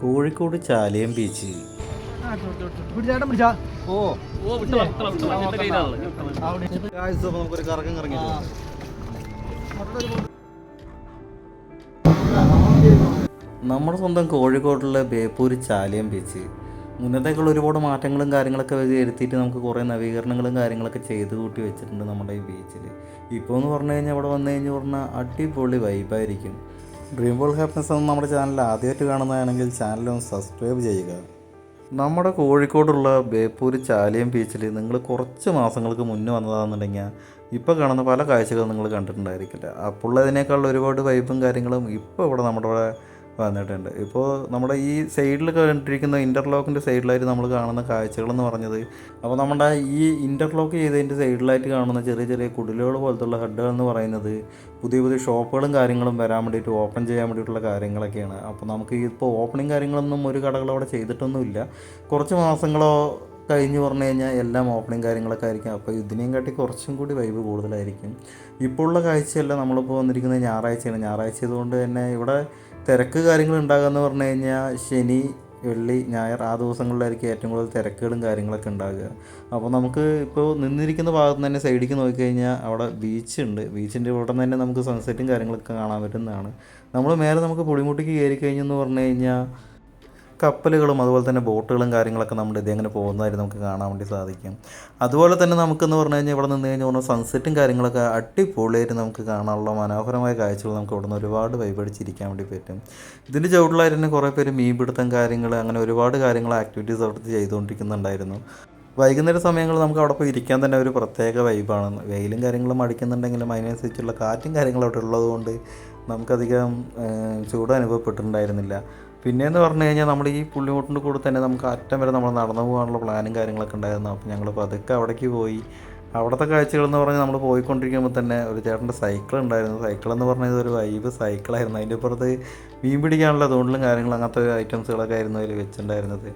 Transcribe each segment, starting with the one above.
Kozhikode Chaliyam beach നമുക്കൊരു കറക്കം കറങ്ങി. നമ്മുടെ സ്വന്തം കോഴിക്കോടുള്ള ബേപ്പൂർ ചാലിയം ബീച്ച് മുന്നത്തേക്കുള്ള ഒരുപാട് മാറ്റങ്ങളും കാര്യങ്ങളൊക്കെ വരുത്തിയിട്ട് നമുക്ക് കുറേ നവീകരണങ്ങളും കാര്യങ്ങളൊക്കെ ചെയ്ത് കൂട്ടി വെച്ചിട്ടുണ്ട് നമ്മുടെ ഈ ബീച്ചിൽ ഇപ്പോൾ എന്ന് പറഞ്ഞു കഴിഞ്ഞാൽ അവിടെ വന്നു കഴിഞ്ഞ് പറഞ്ഞാൽ അടിപൊളി വൈബായിരിക്കും ഡ്രീം ബോൾ ഹാപ്പിനെസ് എന്ന നമ്മുടെ ചാനൽ ആദ്യമായിട്ട് കാണുന്നതാണെങ്കിൽ ചാനലും സബ്സ്ക്രൈബ് ചെയ്യുക. നമ്മുടെ കോഴിക്കോടുള്ള ബേപ്പൂർ ചാലിയം ബീച്ചിൽ നിങ്ങൾ കുറച്ച് മാസങ്ങൾക്ക് മുന്നേ വന്നതാണെന്നുണ്ടെങ്കിൽ ഇപ്പോൾ കാണുന്ന പല കാഴ്ചകളും നിങ്ങൾ കണ്ടിട്ടുണ്ടായിരിക്കില്ല. അപ്പോൾ അതിനേക്കാൾ ഒരുപാട് വൈബും കാര്യങ്ങളും ഇപ്പോൾ ഇവിടെ നമ്മുടെ വന്നിട്ടുണ്ട്. ഇപ്പോൾ നമ്മുടെ ഈ സൈഡിൽ കണ്ടിരിക്കുന്ന ഇന്റർലോക്കിന്റെ സൈഡിലായിട്ട് നമ്മൾ കാണുന്ന കാഴ്ചകളെന്ന് പറഞ്ഞത് അപ്പോൾ നമ്മുടെ ഈ ഇന്റർലോക്ക് ചെയ്തതിന്റെ സൈഡിലായിട്ട് കാണുന്ന ചെറിയ ചെറിയ കുടിലുകൾ പോലത്തുള്ള ഹെഡുകൾ എന്ന് പറയുന്നത് പുതിയ പുതിയ ഷോപ്പുകളും കാര്യങ്ങളും വരാൻ വേണ്ടിയിട്ട് ഓപ്പൺ ചെയ്യാൻ വേണ്ടിയിട്ടുള്ള കാര്യങ്ങളൊക്കെയാണ്. അപ്പോൾ നമുക്ക് ഇപ്പോൾ ഓപ്പണിങ് കാര്യങ്ങളൊന്നും ഒരു കടകൾ അവിടെ ചെയ്തിട്ടൊന്നുമില്ല. കുറച്ച് മാസങ്ങളോ കഴിഞ്ഞ് പറഞ്ഞു കഴിഞ്ഞാൽ എല്ലാം ഓപ്പണിങ് കാര്യങ്ങളൊക്കെ ആയിരിക്കും. അപ്പോൾ ഇതിനെയും കാട്ടി കുറച്ചും കൂടി വൈബ് കൂടുതലായിരിക്കും. ഇപ്പോൾ ഉള്ള കാഴ്ചയല്ല നമ്മളിപ്പോൾ വന്നിരിക്കുന്നത് ഞായറാഴ്ചയാണ്. ഞായറാഴ്ച ആയതുകൊണ്ട് തന്നെ ഇവിടെ തിരക്ക് കാര്യങ്ങൾ ഉണ്ടാകുക എന്ന് പറഞ്ഞു കഴിഞ്ഞാൽ ശനി വെള്ളി ഞായർ ആ ദിവസങ്ങളിലായിരിക്കും ഏറ്റവും കൂടുതൽ തിരക്കുകളും കാര്യങ്ങളൊക്കെ ഉണ്ടാകുക. അപ്പോൾ നമുക്ക് ഇപ്പോൾ നിന്നിരിക്കുന്ന ഭാഗത്ത് തന്നെ സൈഡിലേക്ക് നോക്കിക്കഴിഞ്ഞാൽ അവിടെ ബീച്ച് ഉണ്ട്. ബീച്ചിന്റെ ഇവിടെ തന്നെ നമുക്ക് സൺസെറ്റും കാര്യങ്ങളൊക്കെ കാണാൻ പറ്റുന്നതാണ്. നമ്മൾ നേരെ നമുക്ക് പുളിമുട്ടിക്ക് കയറി കഴിഞ്ഞെന്ന് പറഞ്ഞു കഴിഞ്ഞാൽ കപ്പലുകളും അതുപോലെ തന്നെ ബോട്ടുകളും കാര്യങ്ങളൊക്കെ നമ്മുടെ ഇതേ അങ്ങനെ പോകുന്നതായിട്ട് നമുക്ക് കാണാൻ വേണ്ടി സാധിക്കും. അതുപോലെ തന്നെ നമുക്കെന്ന് പറഞ്ഞു കഴിഞ്ഞാൽ ഇവിടെ നിന്ന് കഴിഞ്ഞാൽ സൺസെറ്റും കാര്യങ്ങളൊക്കെ അടിപൊളിയായിട്ട് നമുക്ക് കാണാനുള്ള മനോഹരമായ കാഴ്ചകൾ നമുക്ക് ഇവിടെ നിന്ന് ഒരുപാട് വൈബടിച്ചിരിക്കാൻ വേണ്ടി പറ്റും. ഇതിന്റെ ചുവട്ടിലായിട്ട് കുറേ പേര് മീൻ മീൻപിടുത്തം കാര്യങ്ങൾ അങ്ങനെ ഒരുപാട് കാര്യങ്ങൾ ആക്ടിവിറ്റീസ് അവിടുത്തെ ചെയ്തുകൊണ്ടിരിക്കുന്നുണ്ടായിരുന്നു. വൈകുന്നേര സമയങ്ങളിൽ നമുക്ക് അവിടെ പോയി ഇരിക്കാൻ തന്നെ ഒരു പ്രത്യേക വൈബാണ് വെയിലും കാര്യങ്ങളും അടിക്കുന്നുണ്ടെങ്കിലും അതിനനുസരിച്ചുള്ള കാറ്റും കാര്യങ്ങളും അവിടെ ഉള്ളതുകൊണ്ട് നമുക്കധികം ചൂട് അനുഭവപ്പെട്ടിട്ടുണ്ടായിരുന്നില്ല പിന്നെയെന്ന് പറഞ്ഞു കഴിഞ്ഞാൽ നമ്മൾ ഈ പുള്ളിമുട്ടിന്റെ കൂടെ തന്നെ നമുക്ക് അറ്റം വരെ നമ്മൾ നടന്നു പോകാനുള്ള പ്ലാനും കാര്യങ്ങളൊക്കെ ഉണ്ടായിരുന്നു. അപ്പോൾ ഞങ്ങൾ പതുക്കെ അവിടേക്ക് പോയി. അവിടുത്തെ കാഴ്ചകൾ എന്ന് പറഞ്ഞാൽ നമ്മൾ പോയിക്കൊണ്ടിരിക്കുമ്പോൾ തന്നെ ഒരു ചേട്ടന്റെ സൈക്കിൾ ഉണ്ടായിരുന്നു. സൈക്കിൾ എന്ന് പറഞ്ഞത് ഒരു വൈബ് സൈക്കിളായിരുന്നു അതിന്റെ പുറത്ത് മീൻ പിടിക്കാനുള്ള തോണിലും കാര്യങ്ങളും അങ്ങനത്തെ ഐറ്റംസുകളൊക്കെ ആയിരുന്നു അതിൽ വെച്ചിട്ടുണ്ടായിരുന്നത്.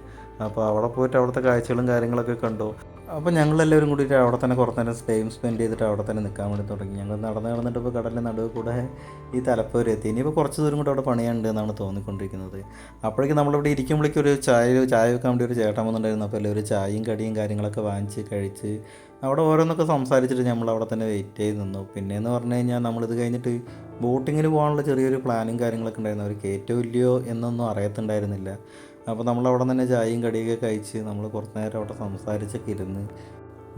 അപ്പോൾ അവിടെ പോയിട്ട് അവിടുത്തെ കാഴ്ചകളും കാര്യങ്ങളൊക്കെ കണ്ടു. അപ്പോൾ ഞങ്ങളെല്ലാവരും കൂടിയിട്ട് അവിടെ തന്നെ കുറച്ച് നേരം ടൈം സ്പെൻഡ് ചെയ്തിട്ട് അവിടെ തന്നെ നിൽക്കാൻ വേണ്ടി തുടങ്ങി. ഞങ്ങൾ നടന്ന് നടന്നിട്ട് ഇപ്പോൾ കടലിന്റെ നടുവ് കൂടെ ഈ തലപ്പൂര് എത്തി. ഇനിയിപ്പോൾ കുറച്ച് ദൂരം കൂടെ അവിടെ പണിയുണ്ട് എന്നാണ് തോന്നിക്കൊണ്ടിരിക്കുന്നത്. അപ്പോഴേക്കും നമ്മളിവിടെ ഇരിക്കുമ്പോഴേക്കും ഒരു ചായ ചായ വെക്കാൻ വേണ്ടി ഒരു ചേട്ടൻ വന്നിട്ടുണ്ടായിരുന്നു. അപ്പോൾ എല്ലാവരും ചായയും കടിയും കാര്യങ്ങളൊക്കെ വാങ്ങിച്ച് കഴിച്ച് അവിടെ ഓരോന്നൊക്കെ സംസാരിച്ചിട്ട് നമ്മൾ അവിടെ തന്നെ വെയിറ്റ് ചെയ്ത് നിന്നു. പിന്നെ പിന്നെയെന്ന് പറഞ്ഞു കഴിഞ്ഞാൽ നമ്മളിത് കഴിഞ്ഞിട്ട് ബോട്ടിങ്ങിന് പോകാനുള്ള ചെറിയൊരു പ്ലാനും കാര്യങ്ങളൊക്കെ ഉണ്ടായിരുന്നു. അവർക്ക് ഏറ്റവും ഇല്ലയോ എന്നൊന്നും അറിയത്തുണ്ടായിരുന്നില്ല. അപ്പോൾ നമ്മൾ അവിടെ തന്നെ ചായയും കടിയൊക്കെ കഴിച്ച് നമ്മൾ കുറച്ച് നേരം അവിടെ സംസാരിച്ചൊക്കെ ഇരുന്ന്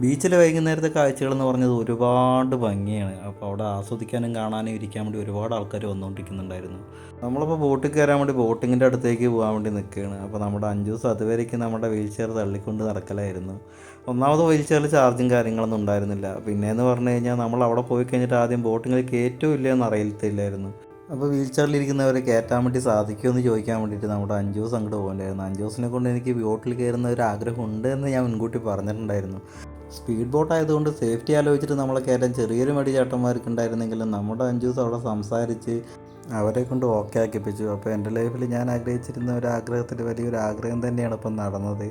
ബീച്ചിൽ വൈകുന്നേരത്തെ കാഴ്ചകൾ എന്ന് പറഞ്ഞത് ഒരുപാട് ഭംഗിയാണ്. അപ്പോൾ അവിടെ ആസ്വദിക്കാനും കാണാനും ഇരിക്കാൻ വേണ്ടി ഒരുപാട് ആൾക്കാർ വന്നുകൊണ്ടിരിക്കുന്നുണ്ടായിരുന്നു. നമ്മളിപ്പോൾ ബോട്ടിൽ കയറാൻ വേണ്ടി ബോട്ടിങ്ങിന്റെ അടുത്തേക്ക് പോകാൻ വേണ്ടി നിൽക്കുകയാണ്. അപ്പോൾ നമ്മുടെ അഞ്ച് ദിവസം അതുവരേക്കും നമ്മുടെ വീൽ ചെയർ തള്ളിക്കൊണ്ട് നടക്കലായിരുന്നു. ഒന്നാമത് വീൽ ചെയറിൽ ചാർജും കാര്യങ്ങളൊന്നും ഉണ്ടായിരുന്നില്ല. പിന്നെയെന്ന് പറഞ്ഞു കഴിഞ്ഞാൽ നമ്മൾ അവിടെ പോയി കഴിഞ്ഞിട്ട് ആദ്യം ബോട്ടിങ്ങിൽ കയറ്റവും ഇല്ല അറിയത്തില്ലായിരുന്നു അപ്പോൾ വീൽ ചെയറിലിരിക്കുന്നവരെ കയറ്റാൻ വേണ്ടി സാധിക്കുമോ എന്ന് ചോദിക്കാൻ വേണ്ടിയിട്ട് നമ്മുടെ അഞ്ച് ദിവസം അങ്ങോട്ട് പോകണ്ടായിരുന്നു ദിവസത്തിനെ കൊണ്ട് എനിക്ക് ബോട്ടിൽ കയറുന്ന ഒരു ആഗ്രഹം ഉണ്ട് എന്ന് ഞാൻ മുൻകൂട്ടി പറഞ്ഞിട്ടുണ്ടായിരുന്നു. സ്പീഡ് ബോട്ട് ആയതുകൊണ്ട് സേഫ്റ്റി ആലോചിച്ചിട്ട് നമ്മളെ കയറ്റാൻ ചെറിയൊരു മടി ചേട്ടന്മാർക്ക് ഉണ്ടായിരുന്നെങ്കിലും നമ്മുടെ അഞ്ജൂസ് അവിടെ സംസാരിച്ച് അവരെ കൊണ്ട് ഓക്കെ ആക്കിപ്പിച്ചു അപ്പോൾ എന്റെ ലൈഫിൽ ഞാൻ ആഗ്രഹിച്ചിരുന്ന ഒരു ആഗ്രഹത്തിൽ വലിയൊരു ആഗ്രഹം തന്നെയാണ് ഇപ്പം നടന്നത്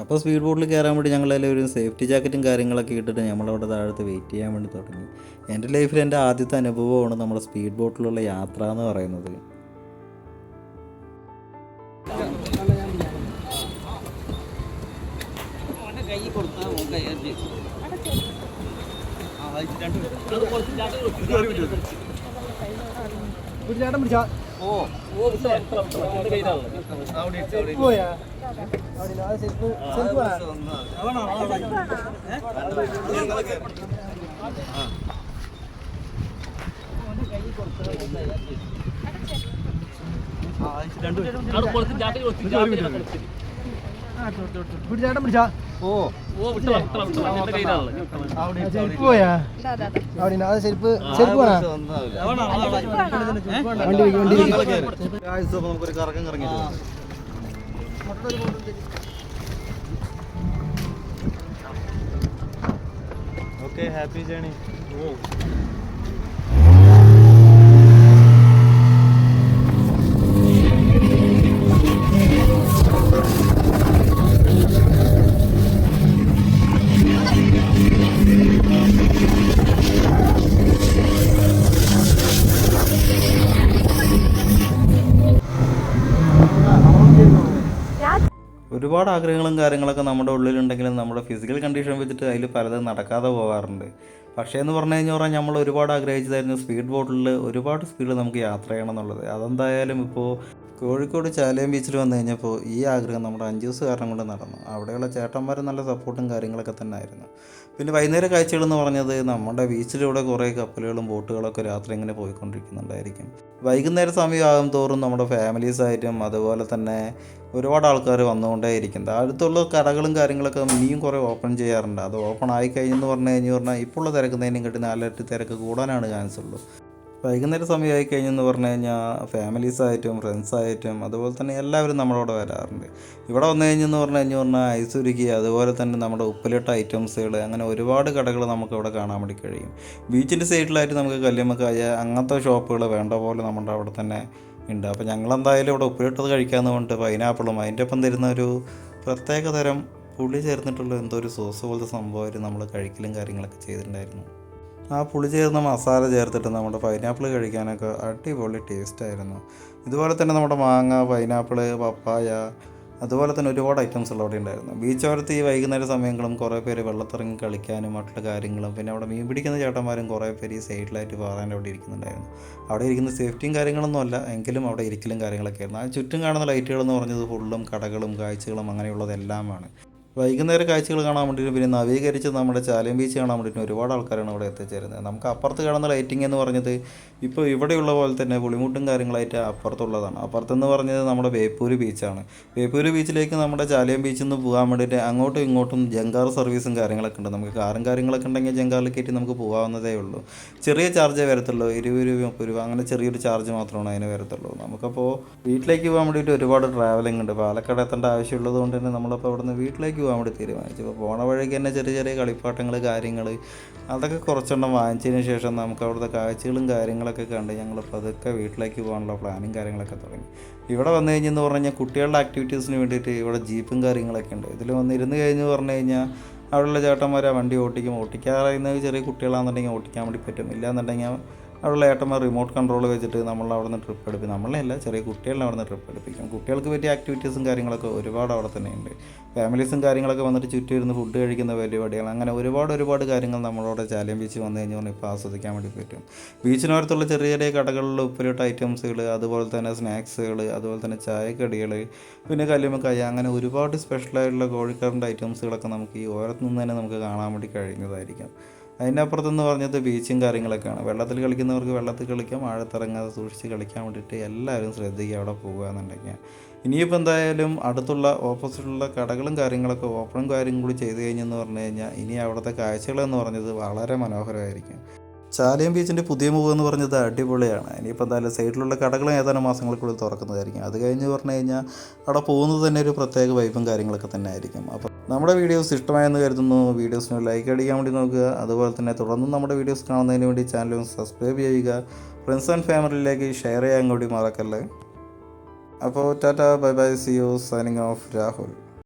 അപ്പോൾ സ്പീഡ് ബോട്ടിൽ കയറാൻ വേണ്ടി ഞങ്ങളെല്ലാവരും സേഫ്റ്റി ജാക്കറ്റും കാര്യങ്ങളൊക്കെ ഇട്ടിട്ട് നമ്മളവിടെ താഴത്ത് വെയിറ്റ് ചെയ്യാൻ വേണ്ടി തുടങ്ങി എന്റെ ലൈഫിൽ എന്റെ ആദ്യത്തെ അനുഭവമാണ് നമ്മുടെ സ്പീഡ് ബോട്ടിലുള്ള യാത്ര എന്ന് പറയുന്നത് കൈ കൊടുത്താൽ. പിടിച്ചാട്ടം പിടിച്ചാ? ഓ. വിട്ട് വളർത്തണം വിട്ട് വളർത്തണം എന്റെ കയ്യിലാണല്ലോ. ഞാൻ വിട്ട് വളർത്തണം. പോയാ? അവിടെ അത് ശരിക്ക് ശരിക്ക് വേണം. അവിടെ കുറച്ച് ചാടി കൊടുത്തു. ചാടി കൊടുത്തു. പിടിച്ചാട്ടം പിടിച്ചാ ഓ. ശരിക്ക് പോയാ? അവിടെ അത് ശരിക്ക് വേണം? വണ്ടി വണ്ടി. നമുക്കൊരു കറക്കം കറങ്ങി ഓക്കെ ഹാപ്പി ജേണി. ഒരുപാട് ആഗ്രഹങ്ങളും കാര്യങ്ങളൊക്കെ നമ്മുടെ ഉള്ളിലുണ്ടെങ്കിലും നമ്മുടെ ഫിസിക്കൽ കണ്ടീഷൻ വെച്ചിട്ട് അതിൽ പലതും നടക്കാതെ പോകാറുണ്ട് പക്ഷേ എന്ന് പറഞ്ഞു കഴിഞ്ഞാൽ പറഞ്ഞാൽ നമ്മൾ ഒരുപാട് ആഗ്രഹിച്ചതായിരുന്നു സ്പീഡ് ബോട്ടിൽ ഒരുപാട് സ്പീഡിൽ നമുക്ക് യാത്ര ചെയ്യണം എന്നുള്ളത്. അതെന്തായാലും ഇപ്പോൾ കോഴിക്കോട് ചാലയം ബീച്ചിൽ വന്നു കഴിഞ്ഞപ്പോൾ ഈ ആഗ്രഹം നമ്മുടെ അഞ്ച് ദിവസം കാരണം കൊണ്ട് നടന്നു. അവിടെയുള്ള ചേട്ടന്മാരും നല്ല സപ്പോർട്ടും കാര്യങ്ങളൊക്കെ തന്നെ ആയിരുന്നു പിന്നെ വൈകുന്നേര കാഴ്ചകൾ എന്ന് പറഞ്ഞത് നമ്മുടെ ബീച്ചിലൂടെ കുറേ കപ്പലുകളും ബോട്ടുകളൊക്കെ രാത്രി ഇങ്ങനെ പോയിക്കൊണ്ടിരിക്കുന്നുണ്ടായിരിക്കും. വൈകുന്നേര സമയമാകും തോറും നമ്മുടെ ഫാമിലീസായിട്ടും അതുപോലെ തന്നെ ഒരുപാട് ആൾക്കാർ വന്നുകൊണ്ടേയിരിക്കും അടുത്തുള്ള കടകളും കാര്യങ്ങളൊക്കെ ഇനിയും കുറേ ഓപ്പൺ ചെയ്യാറുണ്ട്. അത് ഓപ്പൺ ആയി കഴിഞ്ഞെന്ന് പറഞ്ഞു കഴിഞ്ഞു പറഞ്ഞാൽ ഇപ്പോൾ ഉള്ള തിരക്കുന്നതിനും കിട്ടി നാലിരട്ടി തിരക്ക് കൂടാനാണ് ചാൻസ് ഉള്ളൂ. വൈകുന്നേരം സമയമായി കഴിഞ്ഞെന്ന് പറഞ്ഞു കഴിഞ്ഞാൽ ഫാമിലീസായിട്ടും ഫ്രണ്ട്സായിട്ടും അതുപോലെ തന്നെ എല്ലാവരും നമ്മളോട് വരാറുണ്ട്. ഇവിടെ വന്നു കഴിഞ്ഞെന്ന് പറഞ്ഞു കഴിഞ്ഞു പറഞ്ഞാൽ ഐസുരുക്കി അതുപോലെ തന്നെ നമ്മുടെ ഉപ്പിലിട്ട ഐറ്റംസുകൾ അങ്ങനെ ഒരുപാട് കടകൾ നമുക്ക് ഇവിടെ കാണാൻ വേണ്ടി കഴിയും. ബീച്ചിന്റെ സൈഡിലായിട്ട് നമുക്ക് കല്യമ്മക്കായ അങ്ങനത്തെ ഷോപ്പുകൾ വേണ്ട പോലെ നമ്മുടെ അവിടെ തന്നെ ഉണ്ട്. അപ്പോൾ ഞങ്ങളെന്തായാലും ഇവിടെ ഉപ്പിലിട്ടത് കഴിക്കാമെന്ന് പറഞ്ഞിട്ട് പൈനാപ്പിളും അതിന്റെ ഒപ്പം തരുന്ന ഒരു പ്രത്യേക തരം പുളി ചേർന്നിട്ടുള്ള എന്തോ ഒരു സോസ് പോലത്തെ സംഭവമായിട്ട് നമ്മൾ കഴിക്കലും കാര്യങ്ങളൊക്കെ ചെയ്തിട്ടുണ്ടായിരുന്നു. ആ പുളി ചേർന്ന മസാല ചേർത്തിട്ട് നമ്മുടെ പൈനാപ്പിൾ കഴിക്കാനൊക്കെ അടിപൊളി ടേസ്റ്റായിരുന്നു ഇതുപോലെ തന്നെ നമ്മുടെ മാങ്ങ പൈനാപ്പിൾ പപ്പായ അതുപോലെ തന്നെ ഒരുപാട് ഐറ്റംസ് ഉള്ള അവിടെ ഉണ്ടായിരുന്നു. ബീച്ചോരത്ത് ഈ വൈകുന്നേര സമയങ്ങളും കുറേ പേര് വെള്ളത്തിറങ്ങി കളിക്കാനും മറ്റുള്ള കാര്യങ്ങളും പിന്നെ അവിടെ മീൻ പിടിക്കുന്ന ചേട്ടന്മാരും കുറേ പേര് ഈ സൈഡിലായിട്ട് പാറാൻ അവിടെ ഇരിക്കുന്നുണ്ടായിരുന്നു. അവിടെ ഇരിക്കുന്ന സേഫ്റ്റിയും കാര്യങ്ങളൊന്നും അല്ല എങ്കിലും അവിടെ ഇരിക്കലും കാര്യങ്ങളൊക്കെ ആയിരുന്നു. ആ ചുറ്റും കാണുന്ന ലൈറ്റുകൾ എന്ന് പറഞ്ഞത് ഫുള്ളും കടകളും കാഴ്ചകളും അങ്ങനെയുള്ളതെല്ലാമാണ്. വൈകുന്നേര കാഴ്ചകൾ കാണാൻ വേണ്ടിയിട്ട് പിന്നെ നവീകരിച്ച് നമ്മുടെ ചാലിയം ബീച്ച് കാണാൻ വേണ്ടിയിട്ട് ഒരുപാട് ആൾക്കാരാണ് ഇവിടെ എത്തിച്ചേരുന്നത്. നമുക്ക് അപ്പുറത്ത് കാണുന്ന ലൈറ്റിംഗ് എന്ന് പറഞ്ഞത് ഇപ്പോൾ ഇവിടെയുള്ള പോലെ തന്നെ പുളിമുട്ടും കാര്യങ്ങളായിട്ട് അപ്പുറത്തുള്ളതാണ്. അപ്പുറത്തെന്ന് പറഞ്ഞത് നമ്മുടെ ബേപ്പൂര് ബീച്ചാണ്. ബേപ്പൂര് ബീച്ചിലേക്ക് നമ്മുടെ ചാലിയം ബീച്ചിൽ നിന്ന് പോകാൻ വേണ്ടിയിട്ട് അങ്ങോട്ടും ഇങ്ങോട്ടും ജങ്കാർ സർവീസും കാര്യങ്ങളൊക്കെ ഉണ്ട്. നമുക്ക് കാറും കാര്യങ്ങളൊക്കെ ഉണ്ടെങ്കിൽ ജങ്കാറിൽ കയറ്റി നമുക്ക് പോകാവുന്നതേ ഉള്ളൂ. ചെറിയ ചാർജേ വരത്തുള്ളൂ. ഇരുപത് രൂപ മുപ്പത് രൂപ അങ്ങനെ ചെറിയൊരു ചാർജ് മാത്രമാണ് അതിന് വരത്തുള്ളൂ. നമുക്കപ്പോൾ വീട്ടിലേക്ക് പോകാൻ വേണ്ടിയിട്ട് ഒരുപാട് ട്രാവലിംഗ് ഉണ്ട്. പാലക്കാട് എത്തേണ്ട ആവശ്യമുള്ളത് കൊണ്ട് തന്നെ നമ്മളിപ്പോൾ അവിടുന്ന് വീട്ടിലേക്ക് പോകാൻ വേണ്ടി തീരുമാനിച്ചു. അപ്പോൾ പോണ വഴിക്ക് തന്നെ ചെറിയ ചെറിയ കളിപ്പാട്ടങ്ങൾ കാര്യങ്ങൾ അതൊക്കെ കുറച്ചെണ്ണം വാങ്ങിച്ചതിന് ശേഷം നമുക്ക് അവിടുത്തെ കാഴ്ചകളും കാര്യങ്ങളൊക്കെ കണ്ട് ഞങ്ങൾ പതുക്കെ വീട്ടിലേക്ക് പോകാനുള്ള പ്ലാനും കാര്യങ്ങളൊക്കെ തുടങ്ങി. ഇവിടെ വന്നു കഴിഞ്ഞെന്ന് പറഞ്ഞു കഴിഞ്ഞാൽ കുട്ടികളുടെ ആക്ടിവിറ്റീസിന് വേണ്ടിയിട്ട് ഇവിടെ ജീപ്പും കാര്യങ്ങളൊക്കെ ഉണ്ട്. ഇതിൽ വന്നിരുന്ന് കഴിഞ്ഞ് പറഞ്ഞു കഴിഞ്ഞാൽ അവിടെയുള്ള ചേട്ടന്മാർ ആ വണ്ടി ഓട്ടിക്കും. ഓട്ടിക്കാറിയുന്നത് ചെറിയ കുട്ടികളാണെന്നുണ്ടെങ്കിൽ ഓട്ടിക്കാൻ വേണ്ടി പറ്റും. ഇല്ലാന്നുണ്ടെങ്കിൽ അവിടെയുള്ള ഏട്ടന്മാർ റിമോട്ട് കൺട്രോൾ വെച്ചിട്ട് നമ്മൾ അവിടെ നിന്ന് ട്രിപ്പ് എടുപ്പിക്കും നമ്മളെയല്ല ചെറിയ കുട്ടികളെ അവിടെ നിന്ന് ട്രിപ്പ് എടുപ്പിക്കും. കുട്ടികൾക്ക് പറ്റിയ ആക്ടിവിറ്റീസും കാര്യങ്ങളൊക്കെ ഒരുപാട് അവിടെ തന്നെ ഉണ്ട് ഫാമിലീസും കാര്യങ്ങളൊക്കെ വന്നിട്ട് ചുറ്റും ഇരുന്ന് ഫുഡ് കഴിക്കുന്ന പരിപാടികൾ അങ്ങനെ ഒരുപാട് ഒരുപാട് കാര്യങ്ങൾ നമ്മളവിടെ ചാലിയം ബീച്ച് വന്നു കഴിഞ്ഞാൽ ഇപ്പോൾ ആസ്വദിക്കാൻ വേണ്ടി പറ്റും. ബീച്ചിനോരത്തുള്ള ചെറിയ ചെറിയ കടകളിൽ ഉപ്പിലിട്ട ഐറ്റംസുകൾ അതുപോലെ തന്നെ സ്നാക്സുകൾ അതുപോലെ തന്നെ ചായക്കടികൾ പിന്നെ കല്ലുമക്കായ അങ്ങനെ ഒരുപാട് സ്പെഷ്യലായിട്ടുള്ള കോഴിക്കറിന്റെ ഐറ്റംസുകളൊക്കെ നമുക്ക് ഈ ഓരത്ത് നിന്ന് തന്നെ നമുക്ക് കാണാൻ വേണ്ടി കഴിയുന്നതായിരിക്കും അതിന്റെ പറഞ്ഞത് ബീച്ചും കാര്യങ്ങളൊക്കെയാണ്. വെള്ളത്തിൽ കളിക്കുന്നവർക്ക് വെള്ളത്തിൽ കളിക്കാം ആഴത്തിറങ്ങാതെ സൂക്ഷിച്ച് കളിക്കാൻ വേണ്ടിയിട്ട് എല്ലാവരും ശ്രദ്ധിക്കുക അവിടെ പോകുക എന്നുണ്ടെങ്കിൽ. ഇനിയിപ്പോൾ എന്തായാലും അടുത്തുള്ള ഓപ്പോസിറ്റുള്ള കടകളും കാര്യങ്ങളൊക്കെ ഓപ്പണും കാര്യം കൂടി ചെയ്ത് കഴിഞ്ഞെന്ന് പറഞ്ഞു കഴിഞ്ഞാൽ ഇനി അവിടുത്തെ കാഴ്ചകളെന്ന് പറഞ്ഞത് വളരെ മനോഹരമായിരിക്കും. ചാലിയം ബീച്ചിന്റെ പുതിയ മുഖം എന്ന് പറഞ്ഞത് അടിപൊളിയാണ്. ഇനിയിപ്പോൾ എന്തായാലും സൈഡിലുള്ള കടകളും ഏതാനും മാസങ്ങൾക്കുള്ളിൽ തുറക്കുന്നതായിരിക്കും അത് കഴിഞ്ഞ് പറഞ്ഞു കഴിഞ്ഞാൽ അവിടെ പോകുന്നത് തന്നെ ഒരു പ്രത്യേക വൈബും കാര്യങ്ങളൊക്കെ തന്നെ ആയിരിക്കും. അപ്പോൾ നമ്മുടെ വീഡിയോസ് ഇഷ്ടമായെന്ന് കരുതുന്നു. വീഡിയോസിന് ലൈക്ക് അടിക്കാൻ വേണ്ടി നോക്കുക. അതുപോലെ തന്നെ തുടർന്നും നമ്മുടെ വീഡിയോസ് കാണുന്നതിന് വേണ്ടി ചാനലും സബ്സ്ക്രൈബ് ചെയ്യുക. ഫ്രണ്ട്സ് ആൻഡ് ഫാമിലിയിലേക്ക് ഷെയർ ചെയ്യാൻ കൂടി മറക്കല്ലേ. അപ്പോൾ tata bye bye see you signing off Rahul.